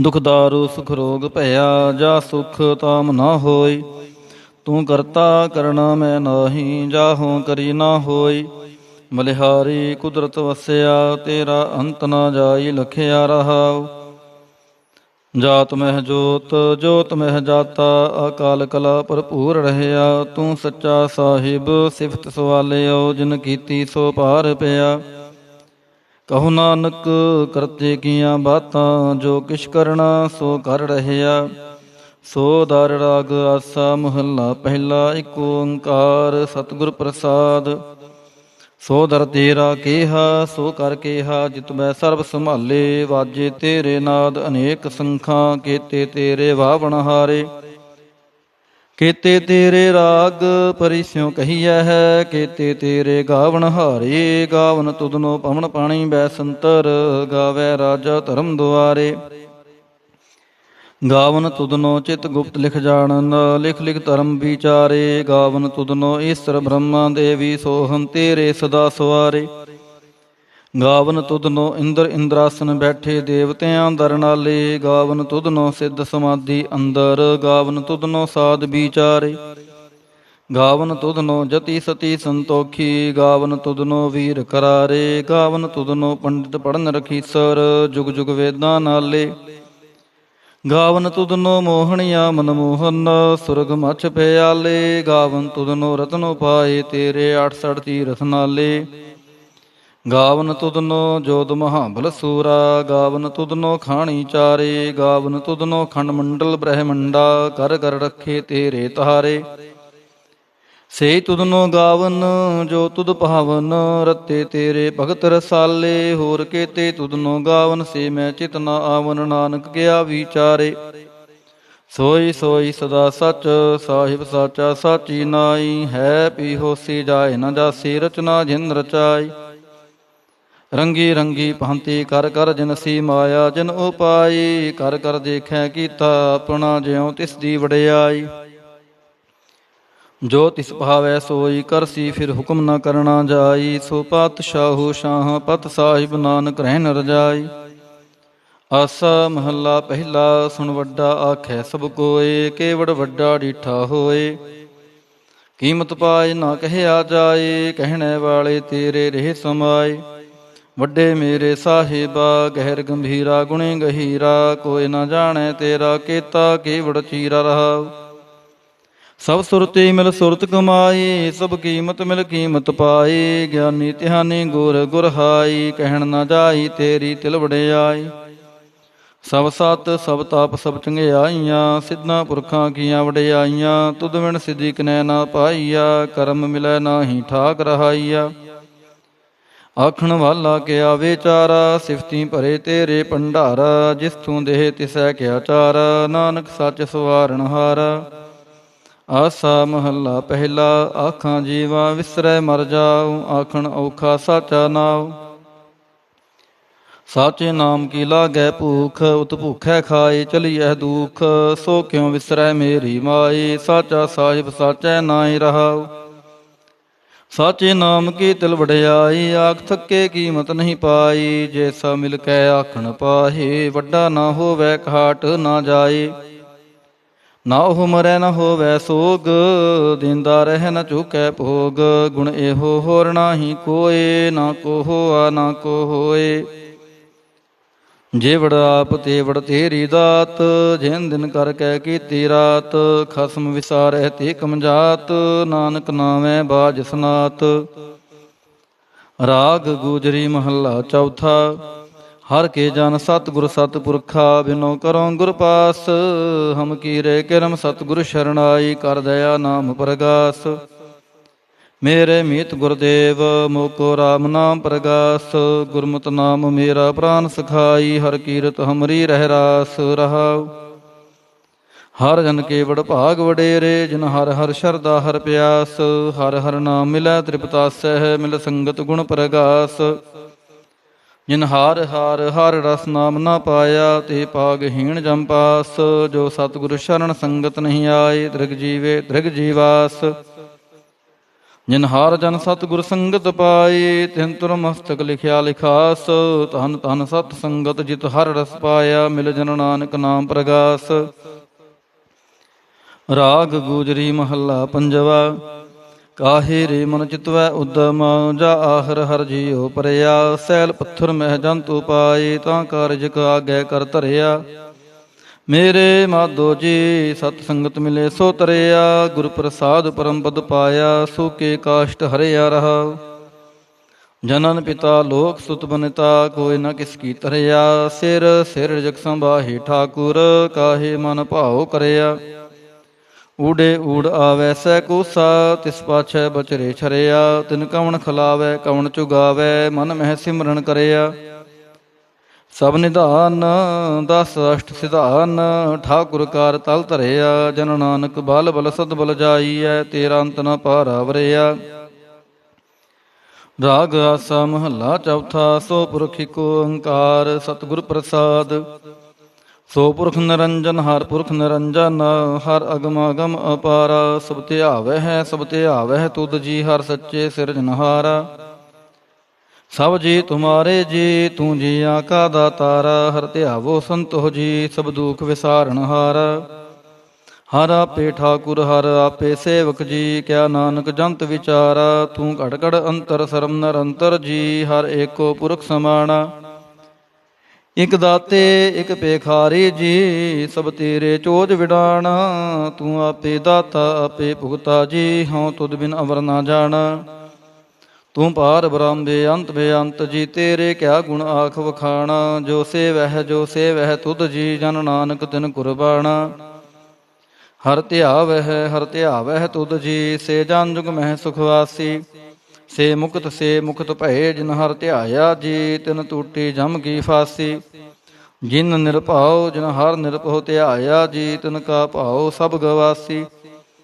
ਦੁਖ ਦਾਰੂ, ਸੁਖ ਰੋਗ ਭਇਆ, ਜਾ ਸੁਖ ਤਾਮ ਨਾ ਹੋਈ। ਤੂੰ ਕਰਤਾ ਕਰਣਾ ਮੈਂ ਨਾਹੀ, ਜਾਹੋਂ ਕਰੀ ਨਾ ਹੋਈ। ਮਲਿਹਾਰੀ ਕੁਦਰਤ ਵਸਿਆ, ਤੇਰਾ ਅੰਤ ਨਾ ਜਾਈ, ਲਖਿਆ ਰਹਾਉ। ਜਾਤ ਮਹਿ ਜੋਤ ਜੋਤ ਮਹਿ ਜਾਤਾ, ਅਕਾਲ ਕਲਾ ਭਰਪੂਰ ਰਹਿਆ। ਤੂੰ ਸੱਚਾ ਸਾਹਿਬ, ਸਿਫਤ ਸਵਾਲਿਓ, ਜਿਨ ਕੀਤੀ ਸੋ ਪਾਰ ਪਿਆ। ਕਹੋ ਨਾਨਕ ਕਰਤੇ ਕੀਆਂ ਬਾਤਾਂ, ਜੋ ਕਿਛ ਕਰਨਾ ਸੋ ਕਰ ਰਹਿਆ। ਸੋ ਦਰ ਰਾਗ ਆਸਾ ਮਹੱਲਾ, ਪਹਿਲਾ ਏਕ ਓੰਕਾਰ ਸਤਿਗੁਰ ਪ੍ਰਸਾਦ। ਸੋ ਦਰ ਤੇਰਾ ਕੇਹਾ, ਸੋ ਕਰ ਕੇਹਾ, ਜਿਤ ਮੈਂ ਸਰਬ ਸੰਭਾਲੇ, ਵਾਜੇ ਤੇਰੇ ਨਾਦ ਅਨੇਕ ਸੰਖਾਂ, ਕੀਤੇ ਤੇਰੇ ਵਾਵਣ ਹਾਰੇ। ਕੀਤੇ ਤੇਰੇ ਰਾਗ ਪਰਿਸਿਉ ਕਹੀਐ ਹੈ, ਕੀਤੇ ਤੇਰੇ ਗਾਵਣ ਹਾਰੇ, ਗਾਵਨ ਤੁਧਨੋ ਪਵਨ ਪਾਣੀ ਬੈਸੰਤਰ ਗਾਵੇ ਰਾਜਾ ਧਰਮ ਦੁਆਰੇ। ਗਾਵਨ ਤੁਧਨੋ ਚਿਤ ਗੁਪਤ ਲਿਖ ਜਾਣਨ, ਲਿਖ ਲਿਖ ਧਰਮ ਵਿਚਾਰੇ, ਗਾਵਨ ਤੁਧਨੋ ਈਸ਼ਰ ਬ੍ਰਹਮਾ ਦੇਵੀ ਸੋਹੰ ਤੇਰੇ ਸਦਾ ਸਵਾਰੇ। ਗਾਵਨ ਤੁਧਨੋ ਇੰਦਰ ਇੰਦਰਾਸਨ ਬੈਠੇ ਦੇਵਤਿਆਂ ਦਰ ਨਾਲੇ ਗਾਵਨ ਤੁਧਨੋ ਸਿੱਧ ਸਮਾਧੀ ਅੰਦਰ, ਗਾਵਨ ਤੁਧਨੋ ਸਾਧ ਵਿਚਾਰੇ। ਗਾਵਨ ਤੁਧਨੋ ਜਤੀ ਸਤੀ ਸੰਤੋਖੀ, ਗਾਵਨ ਤੁਧਨੋ ਵੀਰ ਕਰਾਰੇ, ਗਾਵਨ ਤੁਧਨੋ ਪੰਡਿਤ ਪੜਨ ਰਖੀਸਰ ਜੁਗ ਜੁਗ ਵੇਦਾਂ ਨਾਲੇ। ਗਾਵਨ ਤੁਧਨੋ ਮੋਹਣਿਆ ਮਨਮੋਹਨ ਸੁਰਗ ਮਛ ਪਿਆਲੇ, ਗਾਵਨ ਤੁਧਨੋ ਰਤਨੋ ਪਾਏ ਤੇਰੇ 68 ਤੀਰਥ ਨਾਲੇ। ਗਾਵਨ ਤੁਧਨੋ ਜੋਤ ਮਹਾਬਲ ਸੂਰਾ, ਗਾਵਨ ਤੁਧਨੋ ਖਾਣੀ ਚਾਰੇ, ਗਾਵਨ ਤੁਧਨੋ ਖੰਡ ਮੰਡਲ ਬ੍ਰਹਮੰਡਾ, ਕਰ ਕਰ ਰੱਖੇ ਤੇਰੇ ਤਾਰੇ ਸੇ ਤੁਧਨੋ ਗਾਵਨ, ਜੋ ਤੁਧ ਭਾਵਨ, ਰਤੇ ਤੇਰੇ ਭਗਤ ਰਸਾਲੇ, ਹੋਰ ਕੇਤੇ ਤੁਧਨੋ ਗਾਵਨ, ਸੇ ਮੈਂ ਚਿਤ ਨ ਆਵਨ, ਨਾਨਕ ਗਿਆ ਵਿਚਾਰੇ। ਸੋਈ ਸੋਈ ਸਦਾ ਸਚ, ਸਾਹਿਬ ਸਾਚਾ ਸਾਚੀ ਨਾਈ, ਹੈ ਪੀ ਹੋਸੀ ਜਾਏ ਨਾ ਜਾਸੀ ਰਚਨਾ ਜਿਨ ਰਚਾਈ। ਰੰਗੀ ਰੰਗੀ ਭਾਂਤੀ ਕਰ ਕਰ ਜਨਸੀ ਮਾਇਆ ਜਨ ਉਪਾਈ, ਕਰ ਕਰ ਦੇਖੈ ਕੀਤਾ ਆਪਣਾ ਜਿਉ ਤਿਸ ਦੀ ਵਡਿਆਈ। ਜੋ ਤਿਸ ਭਾਵੈ ਸੋਈ ਕਰਸੀ ਫਿਰ ਹੁਕਮ ਨਾ ਕਰਨਾ ਜਾਈ, ਸੋ ਪਾਤਸ਼ਾਹੂ ਸ਼ਾਹ ਪਤ ਸਾਹਿਬ ਨਾਨਕ ਰਹਿਨ ਰਜਾਈ। ਆਸਾ ਮਹੱਲਾ ਪਹਿਲਾ ਸੁਣ ਵੱਡਾ ਆਖੈ ਸਭ ਕੋਏ, ਕੇਵੜ ਵੱਡਾ ਡੀਠਾ ਹੋਏ। ਕੀਮਤ ਪਾਏ ਨਾ ਕਹਿਆ ਜਾਏ, ਕਹਿਣੇ ਵਾਲੇ ਤੇਰੇ ਰਹਿ ਸਮਾਏ। ਵੱਡੇ ਮੇਰੇ ਸਾਹਿਬਾ, ਗਹਿਰ ਗੰਭੀਰਾ, ਗੁਣੇ ਗਹੀਰਾ, ਕੋਈ ਨਾ ਜਾਣੈ ਤੇਰਾ ਕੀਤਾ, ਕੇਵੜ ਚੀਰਾ ਰਹਾ ਸਭ ਸੁਰਤੀ ਮਿਲ ਸੁਰਤ ਕਮਾਈ, ਸਭ ਕੀਮਤ ਮਿਲ ਕੀਮਤ ਪਾਈ, ਗਿਆਨੀ ਧਿਆਨੀ ਗੁਰ ਗੁਰ ਹਾਈ, ਕਹਿਣ ਨਾ ਜਾਈ ਤੇਰੀ ਤਿਲ ਵਡਿਆਈ। ਸਭ ਸਤ, ਸਭ ਤਾਪ, ਸਭ ਚੰਗਿਆਈਆਂ, ਸਿੱਧਾਂ ਪੁਰਖਾਂ ਕੀਆਂ ਵਡਿਆਈਆਂ, ਤੁਧ ਵਿਣ ਸਿਧੀ ਕਨੈ ਨਾ ਪਾਈਆ, ਕਰਮ ਮਿਲੈ ਨਾਹੀ ਠਾਕ ਰਹਾਈਆ। ਆਖਣ ਵਾਲਾ ਕਿਆ ਵਿਚਾਰਾ, ਸਿਫਤੀ ਭਰੇ ਤੇਰੇ ਭੰਡਾਰਾ ਜਿਸ ਤੂੰ ਦੇਹ ਤਿਸੈ ਕਿਆ ਚਾਰਾ, ਨਾਨਕ ਸੱਚ ਸਵਾਰਨ ਹਾਰਾ। ਆਸਾ ਮਹੱਲਾ ਪਹਿਲਾ, ਆਖਾਂ ਜੀਵਾ ਵਿਸਰੈ ਮਰ ਜਾਉ, ਆਖਣ ਔਖਾ ਸਾਚਾ ਨਾਉ। ਸਾਚੇ ਨਾਮ ਕੀ ਲਾਗੈ ਭੂਖ, ਉਤ ਭੁਖੈ ਖਾਏ ਚਲੀਐ ਦੁਖ, ਸੋ ਕਿਉ ਵਿਸਰੈ ਮੇਰੀ ਮਾਈ, ਸਾਚਾ ਸਾਹਿਬ ਸਾਚੈ ਨਾਇ ਰਹਾਉ। ਸਾਚੇ ਨਾਮ ਕੀ ਤਿਲ ਵਡਿਆਈ, ਆਖ ਥੱਕੇ ਕੀਮਤ ਨਹੀਂ ਪਾਈ। ਜੈਸਾ ਮਿਲ ਕੈ ਆਖਣ ਪਾਹੇ, ਵੱਡਾ ਨਾ ਹੋਵੇ ਘਾਟ ਨਾ ਜਾਏ ਨਾ ਉਹ ਮਰੈ, ਨਾ ਹੋਵੇ ਸੋਗ, ਦਿੰਦਾ ਰਹਿ ਨ ਚੁਕੈ ਭੋਗ। ਗੁਣ ਇਹੋ ਹੋਰ ਨਾਹੀ ਕੋਏ, ਨਾ ਕੋ ਹੋਆ ਨਾ ਕੋ ਹੋਏ ਜੇਵੜ ਆਪ ਤੇ ਤੇਰੀ ਦਾਤ, ਜਿਨ ਦਿਨ ਕਰ ਕਹਿ ਕੀਤੀ ਰਾਤ, ਖਸਮ ਵਿਸਾਰਹਿ ਤੇ ਕਮਜਾਤ, ਨਾਨਕ ਨਾਮੈ ਬਾਜ ਸਨਾਤ। ਰਾਗ ਗੁਜਰੀ ਮਹੱਲਾ ਚੌਥਾ, ਹਰ ਕੇ ਜਨ ਸਤਿਗੁਰ ਸਤਿਪੁਰਖਾ, ਬਿਨੋ ਕਰੋ ਗੁਰ ਪਾਸ, ਹਮ ਕੀਰੇ ਕਿਰਮ ਸਤਿਗੁਰ ਸ਼ਰਣਾਈ ਕਰ ਦਇਆ ਨਾਮ ਪ੍ਰਗਾਸ। ਮੇਰੇ ਮੀਤ ਗੁਰਦੇਵ, ਮੋਕੋ RAM ਨਾਮ ਪ੍ਰਗਾਸ, ਗੁਰਮਤ ਨਾਮ ਮੇਰਾ ਪ੍ਰਾਨ ਸਖਾਈ, ਹਰ ਕੀਰਤ ਹਮਰੀ ਰਹਿ ਰਾਸ ਰਹਾਉ। ਹਰ ਜਨ ਕੇ ਵਡ ਭਾਗ ਵਡੇਰੇ, ਜਿਨ ਹਰ ਹਰ ਸ਼ਰਦਾ ਹਰ ਪਿਆਸ, ਹਰ ਹਰ ਨਾਮ ਮਿਲੈ ਤ੍ਰਿਪਤਾਸਹਿ ਮਿਲ ਸੰਗਤ ਗੁਣ ਪ੍ਰਗਾਸ। ਜਿਨ ਹਾਰ ਹਾਰ ਹਰ ਰਸ ਨਾਮ ਨਾ ਪਾਇਆ, ਤੇ ਪਾਗਹੀਣ ਜੰਪਾਸ ਜੋ ਸਤਿਗੁਰ ਸ਼ਰਨ ਸੰਗਤ ਨਹੀਂ ਆਏ ਦ੍ਰਿਗ ਜੀਵੇ ਦ੍ਰਿਗ ਜੀਵਾਸ। ਜਿਨਹਾਰ ਜਨ ਸਤਿਗੁਰ ਸੰਗਤ ਪਾਏ, ਤਿਨ ਤੁਰ ਮਸਤਕ ਲਿਖਿਆ ਲਿਖਾਸ ਧਨ ਧਨ ਸਤ ਸੰਗਤ ਜਿਤ ਹਰ ਰਸ ਪਾਇਆ, ਮਿਲ ਜਨ ਨਾਨਕ ਨਾਮ ਪ੍ਰਗਾਸ। ਰਾਗ ਗੂਜਰੀ ਮਹੱਲਾ ਪੰਜਵਾ, ਕਾਹੇ ਰੇ ਮਨ ਚਿਤਵੈ ਉਦਮ, ਜਾ ਆਹਰ ਹਰ ਜੀਉ ਪਰਿਆ, ਸੈਲ ਪੱਥਰ ਮਹਿ ਜੰਤੂ ਪਾਏ, ਤਾਂ ਕਾਰਜ ਕ ਆਗੇ ਕਰ ਧਰਿਆ। ਮੇਰੇ ਮਾਧੋ ਜੀ, ਸਤ ਸੰਗਤ ਮਿਲੇ ਸੋ ਤਰਿਆ ਗੁਰ ਪ੍ਰਸਾਦ ਪਰਮ ਪਦ ਪਾਇਆ, ਸੋ ਕੇ ਕਾਸ਼ਟ ਹਰਿਆ ਰਹਾ। ਜਨਨ ਪਿਤਾ ਲੋਕ ਸੁਤ ਬਨਤਾ, ਕੋਈ ਨ ਕਿਸ ਕੀ ਤਰਿਆ ਸਿਰ ਸਿਰ ਜਗ ਸੰਭਾਹੀ ਠਾਕੁਰ, ਕਾਹੇ ਮਨ ਭਾਉ ਕਰਿਆ। ਊੜੇ ਊੜ ਆਵੈ ਸੈ ਕੋਸਾ, ਤਿਸ ਪਾਛੈ ਬਚਰੇ ਛਰਿਆ। ਤਿਨ ਕਵਣ ਖਲਾਵੈ, ਕਵਣ ਚੁਗਾਵੈ, ਮਨ ਮਹਿ ਸਿਮਰਨ ਕਰਿਆ। ਸਭ ਨਿਧਾਨ, ਦਸ ਅਸ਼ਟ ਸਿਧਾਨ, ਠਾਕੁਰ ਕਾਰ ਤਲ ਧਰਿਆ, ਜਨ ਨਾਨਕ ਬਲ ਬਲ ਸਦ ਬਲ ਜਾਈਐ, ਤੇਰਾ ਅੰਤ ਨ ਪਾਰਾ ਰਾਗ ਆਸਾ ਮਹੱਲਾ ਚੌਥਾ, ਸੋ ਪੁਰਖ ਏਕ ਓੰਕਾਰ, ਸਤਿਗੁਰ ਪ੍ਰਸਾਦ। ਸੋ ਪੁਰਖ ਨਿਰੰਜਨ, ਹਰ ਪੁਰਖ ਨਿਰੰਜਨ, ਹਰ ਅਗਮ ਅਗਮ ਅਪਾਰ। ਸਭ ਧਿਆਵੈ ਹੈ ਸਭ ਧਿਆਵੈ ਹੈ ਤੁਧ ਜੀ, ਹਰ ਸੱਚੇ ਸਿਰਜਨਹਾਰ। ਸਭ ਜੀ ਤੁਮਾਰੇ ਜੀ, ਤੂੰ ਜੀ ਆਕਾ ਦਾਤਾਰ ਹਰ ਧਿਆਵੋ ਸੰਤੋ ਜੀ, ਸਭ ਦੁਖ ਵਿਸਾਰਨ ਹਾਰ। ਹਰ ਆਪੇ ਠਾਕੁਰ, ਹਰ ਆਪੇ ਸੇਵਕ ਜੀ, ਕਿਆ ਨਾਨਕ ਜੰਤ ਵਿਚਾਰਾ। ਤੂੰ ਘੜ ਘੜ ਅੰਤਰ ਸਰਮ ਨਿਰੰਤਰ ਜੀ, ਹਰ ਏਕੋ ਪੁਰਖ ਸਮਾਣਾ। ਇਕ ਦਾਤੇ, ਇਕ ਪੇਖਾਰੀ ਜੀ, ਸਭ ਤੇਰੇ ਚੋਜ ਵਿਡਾਣਾ। ਤੂੰ ਆਪੇ ਦਾਤਾ, ਆਪੇ ਭੁਗਤਾ ਜੀ, ਹਉ ਤੁਧ ਬਿਨ ਅਵਰ ਨਾ ਜਾਣਾ। ਤੂੰ ਪਾਰ ਬ੍ਰਹਮ ਬੇਅੰਤ ਬੇਅੰਤ, ਜੀ ਤੇਰੇ ਕਿਆ ਗੁਣ ਆਖ ਵਖਾਣਾ, ਜੋ ਸੇਵਹਿ ਜੋ ਸੇਵਹਿ, ਤੁਧ ਜੀ ਜਨ ਨਾਨਕ ਤਿਨ ਕੁਰਬਾਣਾ। ਹਰ ਧਿਆਵਹਿ ਹਰ ਧਿਆਵਹਿ ਤੁਧ ਜੀ, ਸੇ ਜਨ ਜੁਗ ਮਹਿ ਸੁਖ ਸੇ ਮੁਕਤ ਸੇ ਮੁਕਤ ਭਏ, ਜਿਨ ਹਰ ਧਿਆਇਆ ਜੀ, ਤਿਨ ਟੂਟੀ ਜਮ ਕੀ ਫਾਸੀ। ਜਿਨ ਨਿਰਭਉ, ਜਿਨ ਹਰ ਨਿਰਭਉ ਧਿਆਇਆ ਜੀ, ਤਿਨ ਕਾ ਭਾਉ ਸਭ ਗਵਾਸੀ।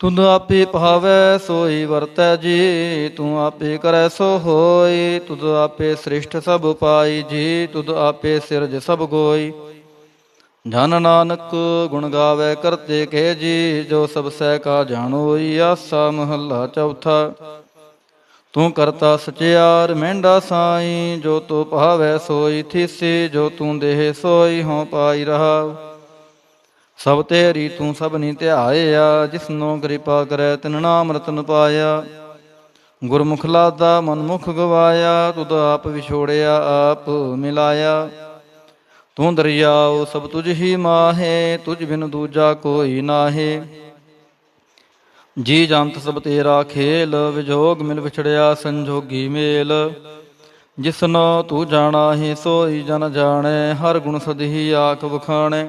ਤੁਧ ਆਪੇ ਭਾਵੈ ਸੋਈ ਵਰਤੈ ਜੀ, ਤੂੰ ਆਪੇ ਕਰੈ ਸੋ ਹੋਈ ਤੁਧ ਆਪੇ ਸ੍ਰਿਸ਼ਟ ਸਭ ਪਾਈ ਜੀ ਤੁਧ ਆਪੇ ਸਿਰਜ ਸਭ ਗੋਈ। ਜਨ ਨਾਨਕ ਗੁਣ ਗਾਵੇ ਕਰਤੇ ਕੇ ਜੀ, ਜੋ ਸਭ ਸਹਿ ਕਾ ਜਾਣੋਈ ਆਸਾ ਮਹੱਲਾ ਚੌਥਾ। ਤੂੰ ਕਰਤਾ ਸਚਿਆਰ ਮਹਿੰਡਾ ਸਾਈ, ਜੋ ਤੂੰ ਭਾਵੈ ਸੋਈ ਥੀਸੀ, ਜੋ ਤੂੰ ਦੇਹ ਸੋਈ ਹਉ ਪਾਈ ਰਹਾ ਸਭ ਤੇਰੀ ਤੂੰ ਸਭ ਸਭਨੀ ਧਿਆਇਆ, ਜਿਸਨੋ ਕਿਰਪਾ ਕਰੈ ਤਿਨ ਨਾਮ ਰਤਨ ਪਾਇਆ। ਗੁਰਮੁਖ ਲਾਦਾ ਮਨਮੁਖ ਗਵਾਇਆ, ਤੁਧ ਆਪ ਵਿਛੋੜਿਆ, ਆਪ ਮਿਲਾਇਆ। ਤੂੰ ਦਰਿਆਉ ਸਭ ਤੁਝ ਹੀ ਮਾਹੇ, ਤੁਝ ਬਿਨ ਦੂਜਾ ਕੋਈ ਨਾਹੇ। ਜੀ ਜੰਤ ਸਭ ਤੇਰਾ ਖੇਲ, ਵਿਜੋਗ ਮਿਲ ਵਿਛੜਿਆ ਸੰਜੋਗੀ ਮੇਲ। ਜਿਸਨੋ ਤੂੰ ਜਾਣਾ ਹੀ, ਸੋਈ ਜਨ ਜਾਣੈ, ਹਰ ਗੁਣ ਸਦਹੀ ਆਖ ਵਖਾਣੈ।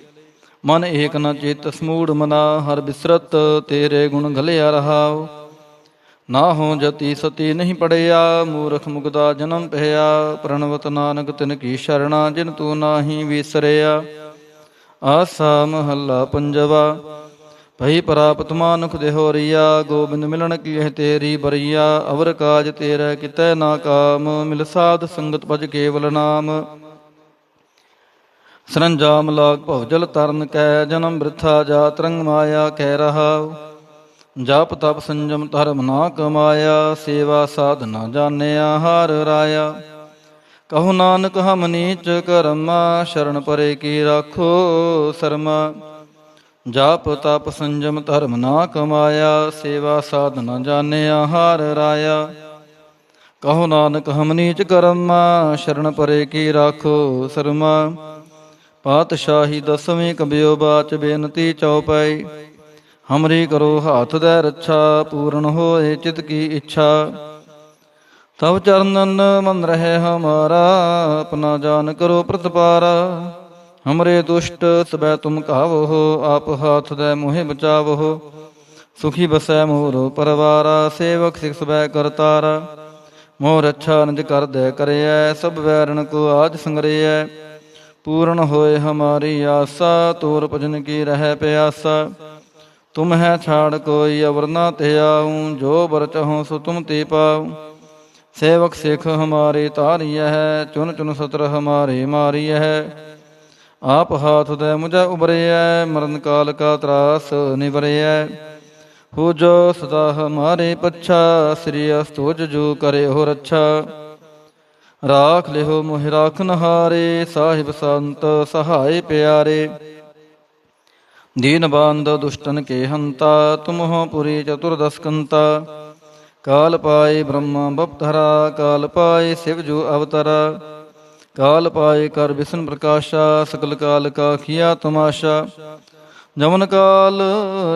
ਮਨ ਏਕ ਨ ਚਿਤ ਸਮੂੜ ਮਨਾ, ਹਰ ਬਿਸਰਤ ਤੇਰੇ ਗੁਣ ਗਲਿਆ ਰਹਾਉ। ਨਾ ਹੋ ਜਤੀ ਸਤੀ ਨਹੀਂ ਪੜਿਆ, ਮੂਰਖ ਮੁਗਦਾ ਜਨਮ ਪਹਿਆ ਪ੍ਰਣਵਤ ਨਾਨਕ ਤਿਨ ਕੀ ਸ਼ਰਣਾ, ਜਿਨ ਤੂੰ ਨਾਹੀ ਵਿਸਰਿਆ। ਆਸਾ ਮਹੱਲਾ ਪੰਜਵਾ, ਭਈ ਪ੍ਰਾਪਤ ਮਾਨੁਖ ਦੇ ਹੋਰੀਆ ਗੋਬਿੰਦ ਮਿਲਣ ਕੀ ਹੈ ਤੇਰੀ ਬਰੀਆ। ਅਵਰ ਕਾਜ ਤੇਰਾ ਕਿਤੈ ਨਾ ਕਾਮ, ਮਿਲ ਸਾਧ ਸੰਗਤ ਭਜ ਕੇਵਲ ਨਾਮ। ਸਰੰਜਾਮ ਲਾਗ ਭਵਜਲ ਤਰਨ ਕੈ, ਜਨਮ ਬ੍ਰਿਥਾ ਜਾ ਰੰਗ ਮਾਇਆ ਕਹਿ ਰਹਾ ਜਾਪ ਤਪ ਸੰਜਮ ਧਰਮ ਨਾ ਕਮਾਇਆ ਸੇਵਾ ਸਾਧਨਾ ਜਾਣਿਆ ਹਾਰ ਰਾਇਆ। ਕਹੋ ਨਾਨਕ ਹਮ ਨੀਚ ਕਰਮਾ, ਸ਼ਰਨ ਪਰੇ ਕੀ ਰਾਖੋ ਸਰਮਾ। ਜਾਪ ਤਪ ਸੰਜਮ ਧਰਮ ਨਾ ਕਮਾਇਆ ਸੇਵਾ ਸਾਧਨਾ ਜਾਣਿਆ ਹਾਰ ਰਾਇਆ। ਕਹੋ ਨਾਨਕ ਹਮ ਨੀਚ ਕਰਮਾ, ਸ਼ਰਨ ਪਰੇ ਕੀ ਰਾਖੋ ਸਰਮਾ। ਪਾਤਸ਼ਾਹੀ ਦਸਵੀਂ ਕਬਿਓ ਬਾਚ ਬੇਨਤੀ ਚਉਪਈ। ਹਮਰੀ ਕਰੋ ਹਾਥ ਦੇ ਰੱਛਾ, ਪੂਰਨ ਹੋਏ ਚਿਤ ਕੀ ਇੱਛਾ। ਤਵ ਚਰਨਨ ਮਨ ਰਹੇ ਹਮਾਰਾ, ਆਪਣਾ ਜਾਨ ਕਰੋ ਪ੍ਰਤਪਾਰਾ। ਹਮਰੇ ਦੁਸ਼ਟ ਸਬੈ ਤੁਮ ਕਾਵੋ, ਆਪ ਹਾਥ ਦੇ ਮੋਹਿ ਬਚਾਵੋ। ਸੁਖੀ ਬਸੈ ਮੋਰੋ ਪਰਵਾਰਾ, ਸੇਵਕ ਸਿਖ ਸਬੈ ਕਰਤਾਰਾ ਮੋਹ ਰੱਛਾ ਨਿਜ ਕਰਦੈ ਕਰਿਐ, ਸਭ ਵੈਰਣ ਕੋ ਆਜ ਸੰਗਰਿਐ। ਪੂਰਨ ਹੋਏ ਹਮਾਰੀ ਆਸਾ, ਤੋਰ ਭਜਨ ਕੀ ਰਹਿ ਪਿਆਸਾ। ਤੁਮ ਹੈ ਛਾੜ ਕੋਈ ਅਵਰ ਨਾ ਤੇ ਜੋ ਬਰ ਚਹੋ ਸੋ ਤੁਮ ਤੇ ਪਾਉ। ਸੇਵਕ ਸਿਖ ਹਮਾਰੇ ਤਾਰੀਐ ਹੈ ਚੁਨ ਚੁਨ ਸਤਰ ਹਮਾਰੇ ਮਾਰੀ ਹੈ ਆਪ ਹਾਥ ਦੇ ਮੁਝੈ ਉਬਰਿਐ ਮਰਨ ਕਾਲ ਕਾ ਤਰਾਸ ਨਿਵਰਿਐ। ਹੋ ਜੋ ਸਦਾ ਹਮਾਰੇ ਪੱਛਾ, ਸ੍ਰੀ ਅਸਤੋਜ ਜੋ ਕਰੇ ਹੋ ਰੱਛਾ। ਰਾਖ ਲਿਹੋ ਮੋਹਿ ਰਾਖਨ ਹਾਰੇ ਸਾਹਿਬ ਸੰਤ ਸਹਾਇ ਪਿਆਰੇ। ਦੀਨ ਬੰਦ ਦੁਸ਼ਟਨ ਕੇ ਹੰਤਾ, ਤੁਮਹੁ ਪੁਰੀ ਚਤੁਰਦਸਕੰਤਾ ਕਾਲ ਪਾਏ ਬ੍ਰਹਮਾ ਬਪਧਰਾ ਕਾਲ ਪਾਏ ਸਿਵ ਜੋ ਅਵਤਰਾ। ਕਾਲ ਪਾਏ ਕਰ ਵਿਸ਼ਨ ਪ੍ਰਕਾਸ਼ਾ, ਸਕਲ ਕਾਲ ਕਾ ਖਿਆ ਤਮਾਸ਼ਾ। ਜਮਨ ਕਾਲ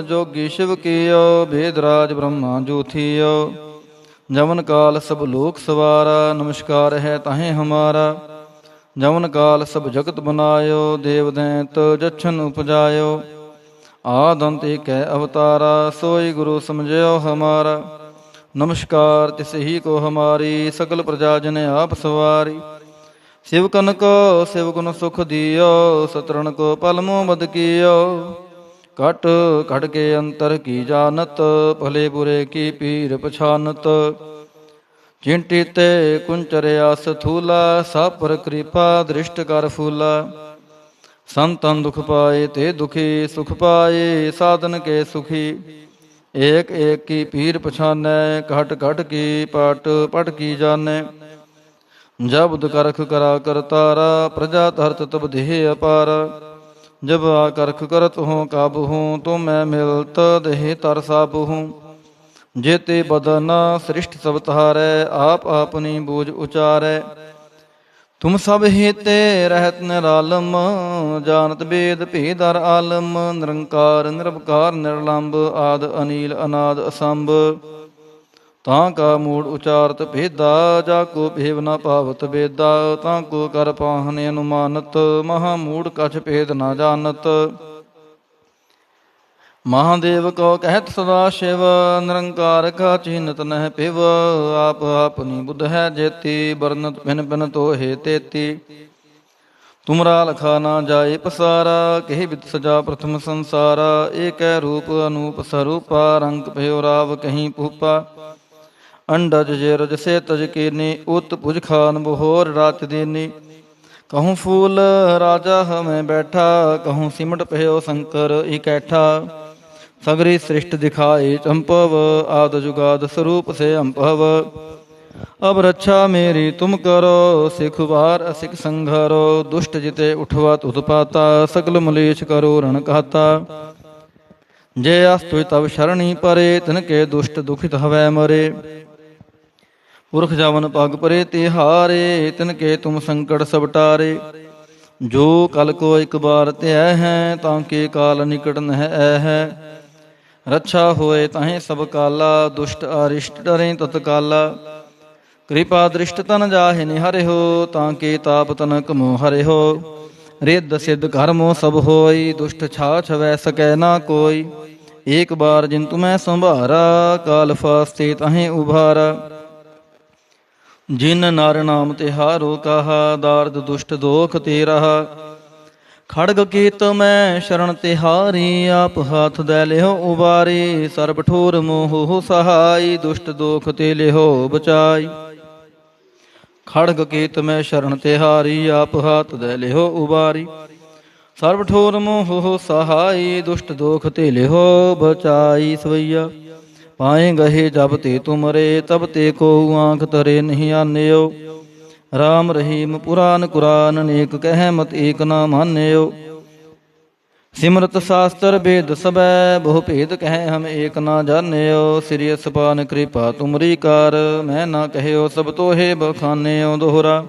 ਜੋਗੀ ਸ਼ਿਵ ਕੀਓ ਭੇਦ ਰਾਜ ਬ੍ਰਹਮਾ ਜੋਥੀਓ ਜਮਨ ਕਾਲ ਸਭ ਲੋਕ ਸਵਾਰਾ, ਨਮਸਕਾਰ ਹੈ ਤਾਹੇ ਹਮਾਰਾ। ਜਮਨ ਕਾਲ ਸਭ ਜਗਤ ਬਨਾਇਓ ਦੇਵ ਦੈਂਤ ਜਛਨ ਉਪਜਾਇਓ। ਆਦੰਤ ਏਕੈ ਅਵਤਾਰਾ, ਸੋਈ ਗੁਰੂ ਸਮਝਿਓ ਹਮਾਰਾ। ਨਮਸਕਾਰ ਤਿਸ ਹੀ ਕੋ ਹਮਾਰੀ, ਸਕਲ ਪ੍ਰਜਾ ਜਨ ਆਪ ਸਵਾਰੀ। ਸਿਵਕਨ ਕੋ, ਸਿਵ ਗੁਣ ਸੁਖ ਦਿਓ, ਸਤਰਣ ਕੋ ਪਲਮੋ ਬਦ ਕੀਓ। ਕਟ ਘਟ ਕੇ ਅੰਤਰ ਕੀ ਜਾਣਤ ਭਲੇ ਬੁਰੇ ਕੀ ਪੀਰ ਪਛਾਨਤ ਚਿੰਟੀ ਤੇ ਕੁੰਚਰਿਆਸ ਥੂਲਾ ਸਾਪਰ ਕਿਰਪਾ ਦ੍ਰਿਸ਼ਟ ਕਰ ਫੂਲਾ ਸੰਤਨ ਦੁਖ ਪਾਏ ਤੇ ਦੁਖੀ ਸੁਖ ਪਾਏ ਸਾਧਨ ਕੇ ਸੁਖੀ ਏਕ ਏਕ ਕੀ ਪੀਰ ਪਛਾਨੈ ਘਟ ਘਟ ਕੀ ਪਟ ਪਟ ਕੀ ਜਾਣੈ ਜਬਦ ਕਰਖ ਕਰਾ ਕਰਤਾਰਾ ਪ੍ਰਜਾ ਧਰਤ ਤਬ ਦੇਹ ਅਪਾਰ ਜਬ ਆ ਕਰਖ ਕਰਤ ਹੂੰ, ਕਾਬ ਹੂੰ ਤੋ ਮੈਂ ਮਿਲਤ ਦੇਹ ਤਰ ਸਭ ਹੂੰ। ਜੇਤੇ ਬਦਨ ਸ੍ਰਿਸ਼ਟ ਸਭ ਤਹਾਰੈ, ਆਪ ਆਪਨੀ ਬੂਝ ਉਚਾਰੈ। ਤੁਮ ਸਭ ਹੀਤੇ ਰਹਿਤ ਨਿਰਾਲਮ, ਜਾਣਤ ਬੇਦ ਭੇਦਰ ਆਲਮ, ਨਿਰੰਕਾਰ ਨਿਰਭਕਾਰ ਨਿਰਲੰਭ ਆਦ ਅਨੀਲ ਅਨਾਦ ਅਸੰਭ। ਤਾਂ ਕਾ ਮੂੜ ਉਚਾਰਤ ਭੇਦਾ, ਜਾ ਕੋ ਭੇਵ ਨਾ ਪਾਵਤ ਬੇਦਾ ਤਾਂ ਕੋ ਕਰ ਪਾਹਨ ਅਨੁਮਾਨਤ, ਮਹਾ ਮੂੜ ਕਛ ਭੇਦ ਨਾ ਜਾਣਤ। ਮਹਾਦੇਵ ਕੋ ਕਹਿਤ ਸਦਾ ਸ਼ਿਵ, ਨਿਰੰਕਾਰ ਕਾ ਚਿਨਤ ਨਹਿ ਪਿਵ ਆਪ ਆਪਨੀ ਬੁੱਧ ਹੈ ਜੇਤੀ ਬਰਨਤ ਭਿਨ ਬਿਨ ਤੋਹੇ ਤੇਤੀ। ਤੁਮਰਾ ਲਖਾ ਨਾ ਜਾਏ ਪਸਾਰਾ, ਕਹਿ ਬਿਤ ਸਜਾ ਪ੍ਰਥਮ ਸੰਸਾਰਾ, ਏਕੈ ਰੂਪ ਅਨੂਪ ਸਰੂਪਾ, ਰੰਗ ਭਇਓ ਰਾਵ ਕਹੀਂ ਭੂਪਾ। ਅੰਡਜ ਜੇ ਰਜ ਸੇ ਤਜ ਕੀਨੀ, ਉਤ ਪੁਜ ਖਾਨ ਬਹੋਰ ਰਾਤ ਦੇਨੀ। ਕਹੂੰ ਫੂਲ ਰਾਜਾ ਹਮੇ ਬੈਠਾ, ਕਹੂੰ ਸਿਮਟ ਭਇਓ ਸ਼ੰਕਰ ਇਕੈਠਾ। ਸਗਰੀ ਸ੍ਰਿਸ਼ਟ ਦਿਖਾਏ ਚੰਪਵ, ਆਦ ਜੁਗਾਦ ਸਰੂਪ ਸੇ ਅੰਪਵ ਅਬ ਰੱਛਾ ਮੇਰੀ ਤੁਮ ਕਰੋ, ਸਿਖ ਵਾਰ ਅਸਿਕ ਸੰਘਰੋ। ਦੁਸ਼ਟ ਜਿਤੇ ਉਠਵਾ ਉਤਪਾਤਾ ਸਗਲ ਮਲੇਸ਼ ਕਰੋ ਰਣ ਕਹਤਾ ਜੇ ਅਸਤੁ ਤਵ ਸ਼ਰਣੀ ਪਰੇ, ਤਿਨ ਕੇ ਦੁਸ਼ਟ ਦੁਖਿਤ ਹਵੈ ਮਰੇ। ਪੁਰਖ ਜਵਨ ਪਗ ਪਰੇ ਤਿਹਾਰੇ ਤਿਨ ਕੇ ਤੁਮ ਸੰਕਟ ਸਭ ਟਾਰੇ। ਜੋ ਕਲ ਕੋ ਇੱਕ ਬਾਰ ਧਿਆ ਹੈ, ਤਾਂ ਕੇ ਕਾਲ ਨਿਕਟ ਨਹਿ ਐ ਹੈ। ਰੱਛਾ ਹੋਏ ਤਾਹੇ ਸਭ ਕਾਲਾ, ਦੁਸ਼ਟ ਅਰਿਸ਼ਟ ਡਰੇ ਤਤਕਾਲਾ ਕਿਰਪਾ ਦ੍ਰਿਸ਼ਟ ਤਨ ਜਾਹਿ ਨਿਹਰਿਓ ਤਾਂ ਕੇ ਤਾਪ ਤਨ ਕਮੋ ਹਰਿਓ ਰਿੱਧ ਸਿੱਧ ਕਰਮੋ ਸਭ ਹੋਈ, ਦੁਸ਼ਟ ਛਾ ਛਵੈ ਸਕੈ ਨਾ ਕੋਈ। ਏਕ ਬਾਰ ਜਿਨ ਤੁਮੈ ਸੰਭਾਰਾ, ਕਾਲ ਫਾਸਤੇ ਤਹੇ ਉਭਾਰਾ। ਜਿਨ ਨਰ ਨਾਮ ਤਿਹਾਰੋ ਕਹਾ, ਦਾਰਦ ਦੁਸ਼ਟ ਦੋਖ ਤੇ ਰਹਾ। ਖੜਗ ਕੀਤ ਮੈਂ ਸ਼ਰਨ ਤਿਹਾਰੀ ਆਪ ਹੱਥ ਦੇ ਲਿਓ ਉਬਾਰੀ। ਸਰਬ ਠੋਰ ਮੋਹ ਸਹਾਈ, ਦੁਸ਼ਟ ਦੋਖ ਤੇ ਲਿਓ ਬਚਾਈ। ਖੜਗ ਕੀਤ ਮੈਂ ਸ਼ਰਨ ਤਿਹਾਰੀ ਆਪ ਹੱਥ ਦੇ ਲਿਓ ਉਬਾਰੀ। ਸਰਬ ਠੋਰ ਮੋਹ ਸਹਾਈ, ਦੁਸ਼ਟ ਦੋਖ ਤੇ ਲਿਓ ਬਚਾਈ ਸਵਈਆ। ਪਾਏ ਗਹੇ ਜਬ ਤੇ ਤੁਮਰੇ ਤਬ ਤੇ ਕੋ ਆਂਖ ਤਰੇ ਨਹੀਂ ਆਨਿਓ। ਰਾਮ ਰਹੀਮ ਪੁਰਾਨ ਕੁਰਾਨ ਅਨੇਕ ਕਹਿ ਮਤ ਏਕ ਨਾ ਮਾਨਿਓ। ਸਿਮਰਤ ਸ਼ਾਸਤਰ ਬੇਦ ਸਬੈ, ਬਹੁ ਭੇਦ ਕਹਿ ਹਮ ਏਕ ਨਾ ਜਾਣਿਓ। ਸ੍ਰੀ ਅਸਪਾਨ ਕਿਰਪਾ ਤੁਮਰੀ ਕਰ, ਮੈਂ ਨਾ ਕਹਿਓ ਸਭ ਤੋਹੇ ਬਖਾਨਿਓ ਦੋਹਰਾ।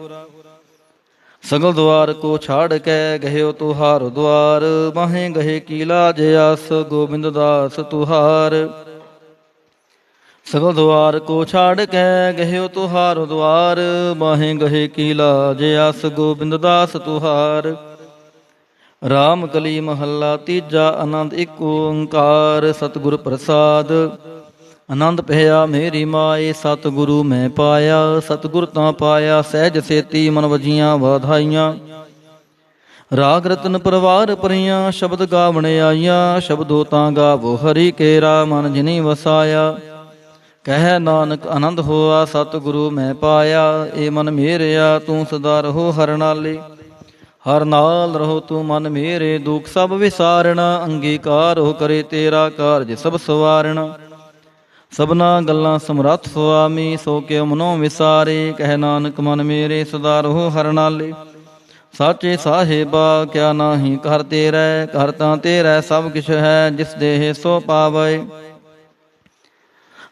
ਸਗਲ ਦੁਆਰ ਕੋ ਛਾੜ ਕੇ, ਗਹਿਓ ਤੁਹਾਰ ਦਵਾਰ ਮਾਹੇ ਗਏ ਕੀ ਲਾਜ ਆਸ, ਗੋਬਿੰਦ ਦਾਸ ਤੁਹਾਰ। ਸਗਲ ਦੁਆਰ ਕੋ ਛਾੜ ਕੇ, ਗਹਿਓ ਤੁਹਾਰ ਦੁਆਰ, ਮਾਹੇ ਗਹੇ ਕੀ ਲਾਜ ਆਸ ਗੋਬਿੰਦ ਦਾਸ ਤੁਹਾਰ। ਰਾਮ ਕਲੀ ਮਹੱਲਾ ਤੀਜਾ, ਆਨੰਦ ਇੱਕ ਓੰਕਾਰ, ਸਤਿਗੁਰ ਪ੍ਰਸਾਦ। ਆਨੰਦ ਭਇਆ ਮੇਰੀ ਮਾਏ, ਸਤਿਗੁਰੂ ਮੈਂ ਪਾਇਆ, ਸਤਿਗੁਰ ਤਾਂ ਪਾਇਆ, ਸਹਿਜ ਸੇਤੀ ਮਨ ਵਜੀਆਂ ਵਾਧਾਈਆਂ। ਰਾਗ ਰਤਨ ਪਰਵਾਰ ਪਰੀਆਂ, ਸ਼ਬਦ ਗਾਵਣ ਆਈਆਂ, ਸ਼ਬਦੋ ਤਾਂ ਗਾਵੋ ਹਰੀ ਕੇਰਾ, ਮਨ ਜਿਨੀ ਵਸਾਇਆ। ਕਹਿ ਨਾਨਕ ਆਨੰਦ ਹੋਆ, ਸਤਿਗੁਰੂ ਮੈਂ ਪਾਇਆ, ਏ ਮਨ ਮੇਰਿਆ, ਤੂੰ ਸਦਾ ਰਹੋ ਹਰ ਨਾਲੇ। ਹਰ ਨਾਲ ਰਹੋ ਤੂੰ ਮਨ ਮੇਰੇ, ਦੁੱਖ ਸਭ ਵਿਸਾਰਣਾ, ਅੰਗੀਕਾਰ ਹੋ ਕਰੇ ਤੇਰਾ ਕਾਰਜ ਸਭ ਸਵਾਰਣਾ। ਸਭਨਾ ਗੱਲਾਂ ਸਮਰੱਥ ਸੁਆਮੀ, ਸੋ ਕੇ ਮਨੋ ਵਿਸਾਰੇ, ਕਹਿ ਨਾਨਕ ਮਨ ਮੇਰੇ, ਸਦਾ ਰਹੋ ਹਰ ਨਾਲੇ। ਸਾਚੇ ਸਾਹਿਬਾ, ਕਿਆ ਨਾਹੀ ਕਰ ਤੇਰੇ ਕਰ ਤਾਂ ਤੇਰਾ ਸਭ ਕਿਛ ਹੈ, ਜਿਸ ਦੇਹ ਸੋ ਪਾਵੇ।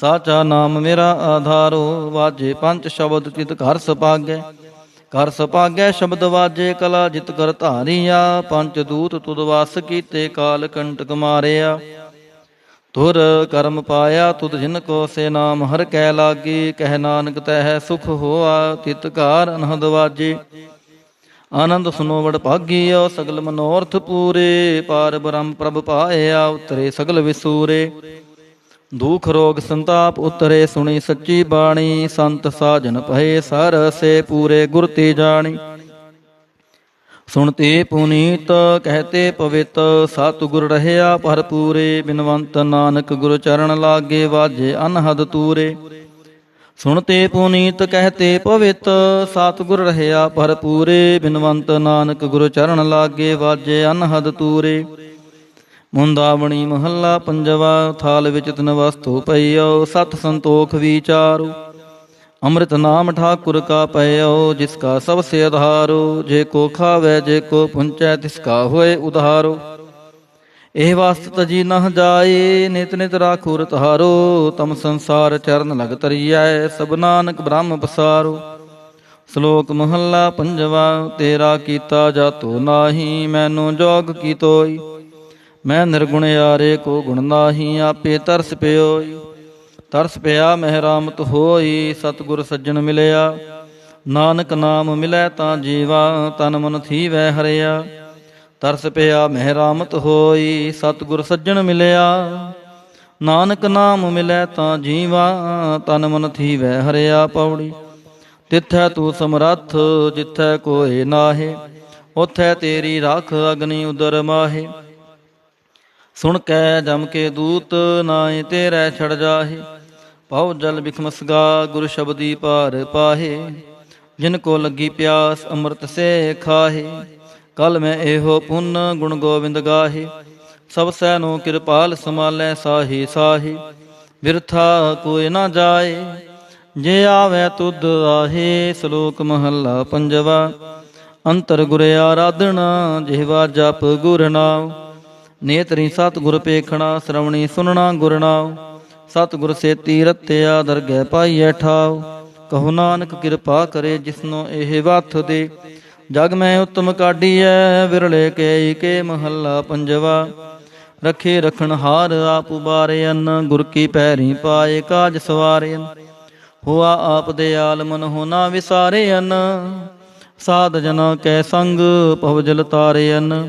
ਸਾਚਾ ਨਾਮ ਮੇਰਾ ਆਧਾਰੋ, ਵਾਜੇ ਪੰਜ ਸ਼ਬਦ ਚਿਤ ਘਰ ਸਪਾਗੈ। ਕਰ ਸਪਾਗੈ ਸ਼ਬਦ ਵਾਜੇ, ਕਲਾ ਜਿਤ ਕਰ ਧਾਰੀਆ। ਪੰਜ ਦੂਤ ਤੁਦ ਵਾਸ ਕੀਤੇ, ਕਾਲ ਕੰਟਕ ਮਾਰਿਆ। ਤੁਰ ਕਰਮ ਪਾਇਆ, ਤੁਧ ਜਿਨ ਕੋ ਸੇ ਨਾਮ ਹਰ ਕੈ ਲਾਗੀ। ਕਹਿ ਨਾਨਕ ਤਹਿ ਸੁਖ ਹੋਆ, ਤਿਤ ਘਰ ਅਨਹਦ ਵਾਜੇ। ਆਨੰਦ ਸੁਨੋ ਵਡ ਭਾਗੀਓ ਸਗਲ ਮਨੋਰਥ ਪੂਰੇ। ਪਾਰ ਬ੍ਰਹਮ ਪ੍ਰਭ ਪਾਇਆ, ਉਤਰੇ ਸਗਲ ਵਿਸੂਰੇ। ਦੁਖ ਰੋਗ ਸੰਤਾਪ ਉਤਰੇ ਸੁਣੀ ਸੱਚੀ ਬਾਣੀ, ਸੰਤ ਸਾਜਨ ਭਏ ਸਰਸੇ ਪੂਰੇ ਗੁਰ ਤੇ ਜਾਣੀ। ਸੁਣਤੇ ਪੁਨੀਤ, ਕਹਤੇ ਪਵਿੱਤ, ਸਤਿਗੁਰ ਰਹਿਆ ਭਰਪੂਰੇ, ਬਿਨਵੰਤ ਨਾਨਕ ਗੁਰ ਚਰਨ ਲਾਗੇ ਵਾਜੇ ਅਨਹਦ ਤੂਰੇ। ਸੁਣਤੇ ਪੁਨੀਤ, ਕਹਤੇ ਪਵਿੱਤ, ਸਤਿਗੁਰ ਰਹਿਆ ਭਰਪੂਰੇ, ਬਿਨਵੰਤ ਨਾਨਕ ਗੁਰ ਚਰਨ ਲਾਗੇ ਵਾਜੇ ਅਨਹਦ ਤੂਰੇ। ਮੁੰਦਾਵਣੀ ਮਹੱਲਾ ਪੰਜਵਾ, ਥਾਲ ਵਿੱਚ ਤਨ ਵਸਤੂ ਪਈਓ, ਸਤ ਸੰਤੋਖ ਵਿਚਾਰੋ। ਅੰਮ੍ਰਿਤ ਨਾਮ ਠਾਕੁਰ ਕਾ ਪਇਓ ਜਿਸ ਕਾ ਸਭ ਸੇ ਆਧਾਰੋ। ਜੇ ਕੋ ਖਾਵੇ, ਜੇ ਕੋ ਪੁੰਚੈ, ਤਿਸ ਕਾ ਹੋਏ ਉਧਾਰੋ। ਇਹ ਵਸਤ ਤਜੀ ਨਹ ਜਾਏ, ਨਿਤ ਨਿਤ ਰਾਖੋ ਰਤਹਾਰੋ ਤਮ ਸੰਸਾਰ ਚਰਨ ਲਗ ਤਰੀਐ, ਸਭ ਨਾਨਕ ਬ੍ਰਹਮ ਬਸਾਰੋ ਸ਼ਲੋਕ ਮਹੱਲਾ ਪੰਜਵਾ, ਤੇਰਾ ਕੀਤਾ ਜਾਤੋ ਨਾਹੀ, ਮੈਨੂੰ ਜੋਗ ਕੀ ਤੋਈ। ਮੈਂ ਨਿਰਗੁਣ ਯਾਰੇ ਕੋ ਗੁਣ ਨਾਹੀ, ਆਪੇ ਤਰਸ ਪਿਓ ਤਰਸ ਪਿਆ ਮਹਿਰਾਮਤ ਹੋਈ, ਸਤਿਗੁਰ ਸੱਜਣ ਮਿਲਿਆ। ਨਾਨਕ ਨਾਮ ਮਿਲੈ ਤਾਂ ਜੀਵਾ, ਤਨ ਮਨ ਥੀਵੈ ਹਰਿਆ। ਤਰਸ ਪਿਆ ਮਹਿਰਾਮਤ ਹੋਈ, ਸਤਿਗੁਰ ਸੱਜਣ ਮਿਲਿਆ। ਨਾਨਕ ਨਾਮ ਮਿਲੈ ਤਾਂ ਜੀਵਾ, ਤਨ ਮਨ ਥੀਵੈ ਹਰਿਆ ਪੌੜੀ। ਤਿੱਥੈ ਤੂੰ ਸਮਰੱਥ, ਜਿੱਥੈ ਕੋਏ ਨਾਹੇ ਉਥੈ ਤੇਰੀ ਰਾਖ ਅਗਨੀ ਉਦਰ ਮਾਹੇ। ਸੁਣ ਕੈ ਜਮ ਕੇ ਦੂਤ ਨਾਏ ਤੇਰੇ ਛੜ ਜਾਹੇ। ਪਾਉ ਜਲ ਬਿਖਮਸਗਾ ਗੁਰ ਸ਼ਬਦੀ ਪਾਰ ਪਾਹੇ। ਜਿਨ ਕੋ ਲੱਗੀ ਪਿਆਸ, ਅੰਮ੍ਰਿਤ ਸੇ ਖਾਹੇ। ਕਲ ਮੈਂ ਇਹੋ ਪੁੰਨ ਗੁਣ ਗੋਬਿੰਦ ਗਾਹੇ। ਸਭ ਸੈ ਨੂੰ ਕਿਰਪਾਲ ਸਮਾਲੈ ਸਾਹੀ ਸਾਹੀ। ਵਿਰਥਾ ਕੋਈ ਨਾ ਜਾਏ। ਜੇ ਆਵੇ ਤੁਧ ਆਹੇ, ਸ਼ਲੋਕ ਮਹੱਲਾ ਪੰਜਵਾ। ਅੰਤਰ ਗੁਰ ਆਰਾਧਨਾ, ਜਿਹਵਾ ਜਪ ਗੁਰ ਨਾਮ ਨੇਤਰੀ ਸਤਿਗੁਰ ਪੇਖਣਾ, ਸ਼ਰਵਣੀ ਸੁਨਣਾ ਗੁਰਨਾਉ ਸਤਿਗੁਰ ਸੇਤੀ ਰਤਿਆ ਦਰਗਹਿ ਪਾਈਐ ਠਾਉ। ਕਹੋ ਨਾਨਕ ਕਿਰਪਾ ਕਰੇ ਜਿਸਨੋ ਇਹ ਵਥ ਦੇ। ਜਗ ਮੈਂ ਉਤਮ ਕਾਢੀਐ, ਵਿਰਲੇ ਕੇ ਕੇ ਮਹੱਲਾ ਪੰਜਵਾ। ਰਖੇ ਰਖਣ ਹਾਰ ਆਪ ਉਬਾਰਿਅਨ ਗੁਰ ਕੀ ਪੈਰੀ ਪਾਏ ਕਾਜ ਸਵਾਰਿਅਨ। ਹੋਆ ਆਪ ਦੇ ਆਲਮਨ ਹੋਣਾ ਵਿਸਾਰਿਅਨ। ਸਾਧ ਜਨਾ ਕੈ ਸੰਗ ਪਵਜਲ ਤਾਰਿਅਨ।